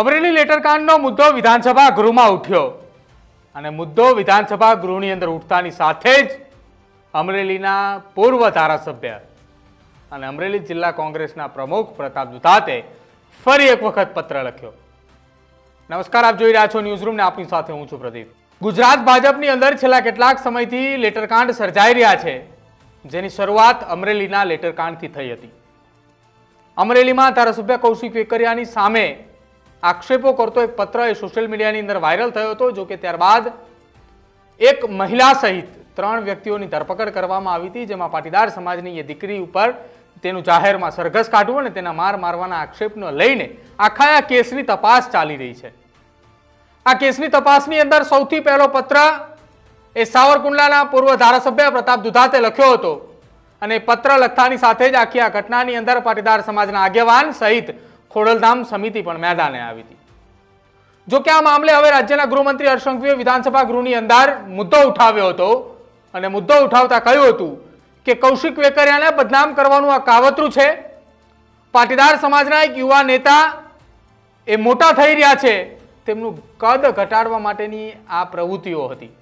અમરેલી લેટરકાંડનો મુદ્દો વિધાનસભા ગૃહમાં ઉઠ્યો. અને મુદ્દો વિધાનસભા ગૃહની અંદર ઉઠતાની સાથે જ અમરેલીના પૂર્વ ધારાસભ્ય અને અમરેલી જિલ્લા કોંગ્રેસના પ્રમુખ પ્રતાપ દુધાતે ફરી એક વખત પત્ર લખ્યો. નમસ્કાર, આપ જોઈ રહ્યા છો ન્યૂઝરૂમને. રૂમ આપની સાથે હું છું પ્રદીપ. ગુજરાત ભાજપની અંદર છેલ્લા કેટલાક સમયથી લેટરકાંડ સર્જાઈ રહ્યા છે, જેની શરૂઆત અમરેલીના લેટરકાંડથી થઈ હતી. અમરેલીમાં ધારાસભ્ય કૌશિક વેકરિયાની સામે આક્ષેપો કરતો એક પત્ર એ સોશિયલ મીડિયાની અંદર વાયરલ થયો હતો, જો કે ત્યારબાદ એક મહિલા સહિત ત્રણ વ્યક્તિઓની ધરપકડ કરવામાં આવી હતી, જેમાં પાટીદાર સમાજની એ દીકરી ઉપર તેનું જાહેરમાં સરઘસ કાઢવું અને તેના માર મારવાના આક્ષેપનો લઈને આખા આ કેસની તપાસ ચાલી રહી છે. આ કેસની તપાસની અંદર સૌથી પહેલો પત્ર એ સાવરકુંડલાના પૂર્વ ધારાસભ્ય પ્રતાપ દુધાતે લખ્યો હતો. અને પત્ર લખતાની સાથે જ આખી આ ઘટનાની અંદર પાટીદાર સમાજના આગેવાન સહિત ખોડલધામ સમિતિ પણ મેદાને આવી હતી. જો કે આ મામલે હવે રાજ્યના ગૃહમંત્રી હર્ષ વિધાનસભા ગૃહની અંદર મુદ્દો ઉઠાવ્યો હતો અને મુદ્દો ઉઠાવતા કહ્યું હતું કે કૌશિક વેકરિયાને બદનામ કરવાનું આ કાવતરું છે. પાટીદાર સમાજના એક યુવા નેતા એ મોટા થઈ રહ્યા છે. તેમનું કદ ઘટાડવા માટેની આ પ્રવૃત્તિઓ હતી.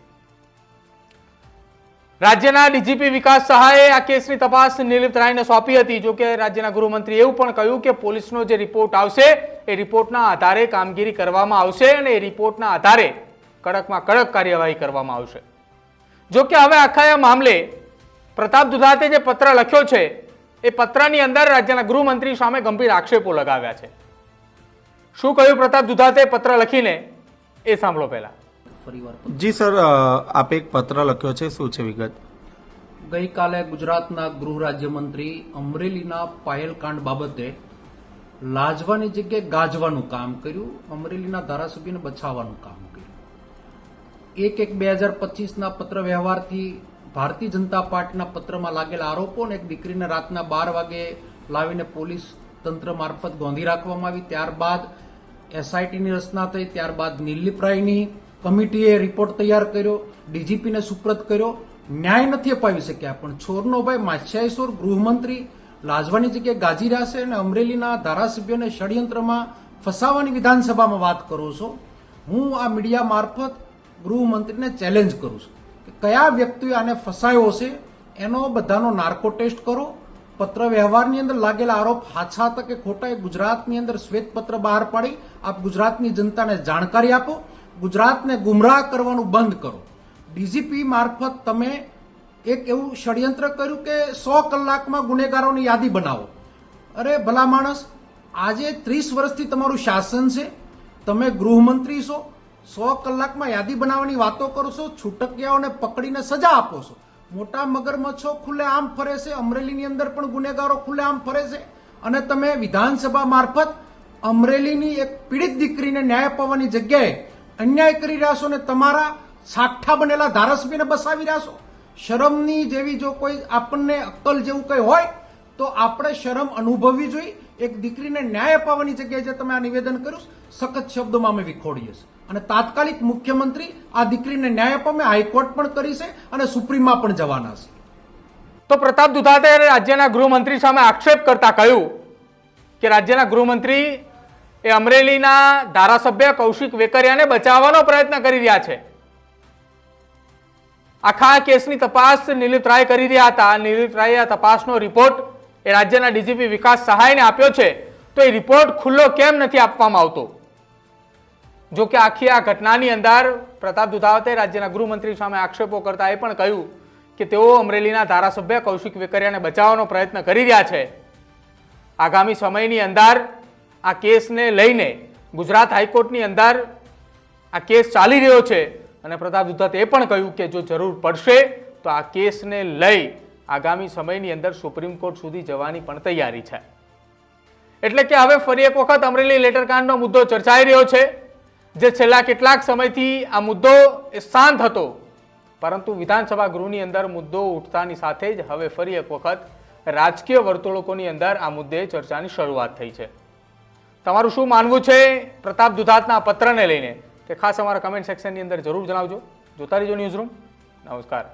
રાજ્યના ડીજીપી વિકાસ સહાયે આ કેસની તપાસ નિલિપ્ત રાયને સોંપી હતી. જો કે રાજ્યના ગૃહમંત્રી એવું પણ કહ્યું કે પોલીસનો જે રિપોર્ટ આવશે, એ રિપોર્ટના આધારે કામગીરી કરવામાં આવશે અને એ રિપોર્ટના આધારે કડકમાં કડક કાર્યવાહી કરવામાં આવશે. જો કે હવે આખા આ મામલે પ્રતાપ દુધાતે જે પત્ર લખ્યો છે, એ પત્રની અંદર રાજ્યના ગૃહમંત્રી સામે ગંભીર આક્ષેપો લગાવ્યા છે. શું કહ્યું પ્રતાપ દુધાતે પત્ર લખીને? એ સાંભળો પહેલા. ફરીવાર જી સર આપે એક પત્ર લખ્યો છે. શું છે વિગત? ગઈકાલે ગુજરાતના ગૃહ રાજ્યમંત્રી અમરેલીના પાયલકાંડ બાબતે લાજવાની જગ્યાએ ગાજવાનું કામ કર્યું અમરેલીના ધારાસભ્યને બચાવવાનું કામ કર્યું. એક એક બે હજાર પચીસના પત્ર વ્યવહારથી ભારતીય જનતા પાર્ટીના પત્રમાં લાગેલા આરોપો અને એક દીકરીને રાતના બાર વાગે લાવીને પોલીસ તંત્ર મારફત ગોંધી રાખવામાં આવી. ત્યારબાદ એસઆઈટીની રચના થઈ. ત્યારબાદ નિર્લિપરાયની કમિટીએ રિપોર્ટ તૈયાર કર્યો, ડીજીપીને સુપ્રત કર્યો. ન્યાય નથી અપાવી શક્યા, પણ છોરનો ભાઈ માછિયાઈશ્વર ગૃહમંત્રી લાજવાની જગ્યાએ ગાજી રહ્યા છે અને અમરેલીના ધારાસભ્યોને ષડયંત્રમાં ફસાવાની વિધાનસભામાં વાત કરો છો. હું આ મીડિયા મારફત ગૃહમંત્રીને ચેલેન્જ કરું છું કે કયા વ્યક્તિએ આને ફસાયો છે, એનો બધાનો નાર્કો ટેસ્ટ કરો. પત્ર વ્યવહારની અંદર લાગેલા આરોપ હાછા હતા કે ખોટા એ ગુજરાતની અંદર શ્વેતપત્ર બહાર પાડી. આપ ગુજરાતની જનતાને જાણકારી આપો. ગુજરાતને ગુમરાહ કરવાનું બંધ કરો. ડીજીપી મારફત તમે એક એવું ષડયંત્ર કર્યું કે સો કલાકમાં ગુનેગારોની યાદી બનાવો. અરે ભલા માણસ, આજે ત્રીસ વર્ષથી તમારું શાસન છે, તમે ગૃહમંત્રી છો, સો કલાકમાં યાદી બનાવવાની વાતો કરો છો, છૂટકિયાઓને પકડીને સજા આપો છો. મોટા મગરમચ્છો ખુલ્લે આમ ફરે છે, અમરેલીની અંદર પણ ગુનેગારો ખુલ્લે આમ ફરે છે. અને તમે વિધાનસભા મારફત અમરેલીની એક પીડિત દીકરીને ન્યાય અપાવવાની જગ્યાએ અન્યાય કરી રહ્યા છો ને તમારા સાઠા બનેલા ધારાસભ્યને બસાવી રહ્યા છો? શરમની જેવી જો કોઈ આપણને અક્કલ જેવું કંઈ હોય, તો આપણે શરમ અનુભવવી જોઈએ. એક દીકરીને ન્યાય અપાવવાની જગ્યાએ જે તમે આ નિવેદન કર્યું સખત શબ્દોમાં અમે વિખોડીએ છીએ. અને તાત્કાલિક મુખ્યમંત્રી આ દીકરીને ન્યાય અપાવે હાઈકોર્ટ પણ કરી છે અને સુપ્રીમમાં પણ જવાના છે. તો પ્રતાપ દુધાતે રાજ્યના ગૃહમંત્રી સામે આક્ષેપ કરતા કહ્યું કે રાજ્યના ગૃહમંત્રી એ અમરેલીના ધારાસભ્ય કૌશિક વેકરિયાને બચાવવાનો પ્રયત્ન કરી રહ્યા છે. આખા કેસની તપાસ નિલિત રાય કરી રહ્યા હતા. નિલિત રાયે આ તપાસનો રિપોર્ટ એ રાજ્યના ડીજીપી વિકાસ સહાયને આપ્યો છે. તો એ રિપોર્ટ ખુલ્લો કેમ નથી આપવામાં આવતો? જો કે આખી આ ઘટનાની અંદર પ્રતાપ દુધાવતે રાજ્યના ગૃહમંત્રી સામે આક્ષેપો કરતા એ પણ કહ્યું કે તેઓ અમરેલીના ધારાસભ્ય કૌશિક વેકરિયાને બચાવવાનો પ્રયત્ન કરી રહ્યા છે. આગામી સમયની અંદર આ કેસને લઈને ગુજરાત હાઈકોર્ટની અંદર આ કેસ ચાલી રહ્યો છે અને પ્રતાપ દુધાતે એ પણ કહ્યું કે જો જરૂર પડશે, તો આ કેસને લઈ આગામી સમયની અંદર સુપ્રીમ કોર્ટ સુધી જવાની પણ તૈયારી છે. એટલે કે હવે ફરી એક વખત અમરેલી લેટરકાંડનો મુદ્દો ચર્ચાઈ રહ્યો છે, જે છેલ્લા કેટલાક સમયથી આ મુદ્દો શાંત હતો, પરંતુ વિધાનસભા ગૃહની અંદર મુદ્દો ઉઠતાની સાથે જ હવે ફરી એક વખત રાજકીય વર્તુળકોની અંદર આ મુદ્દે ચર્ચાની શરૂઆત થઈ છે. તમારું શું માનવું છે? પ્રતાપ દુધાતના પત્રને લઈને. તે ખાસ અમારા કમેન્ટ સેક્શનની અંદર જરૂર જણાવજો. જોતા રહેજો ન્યૂઝ રૂમ નમસ્કાર.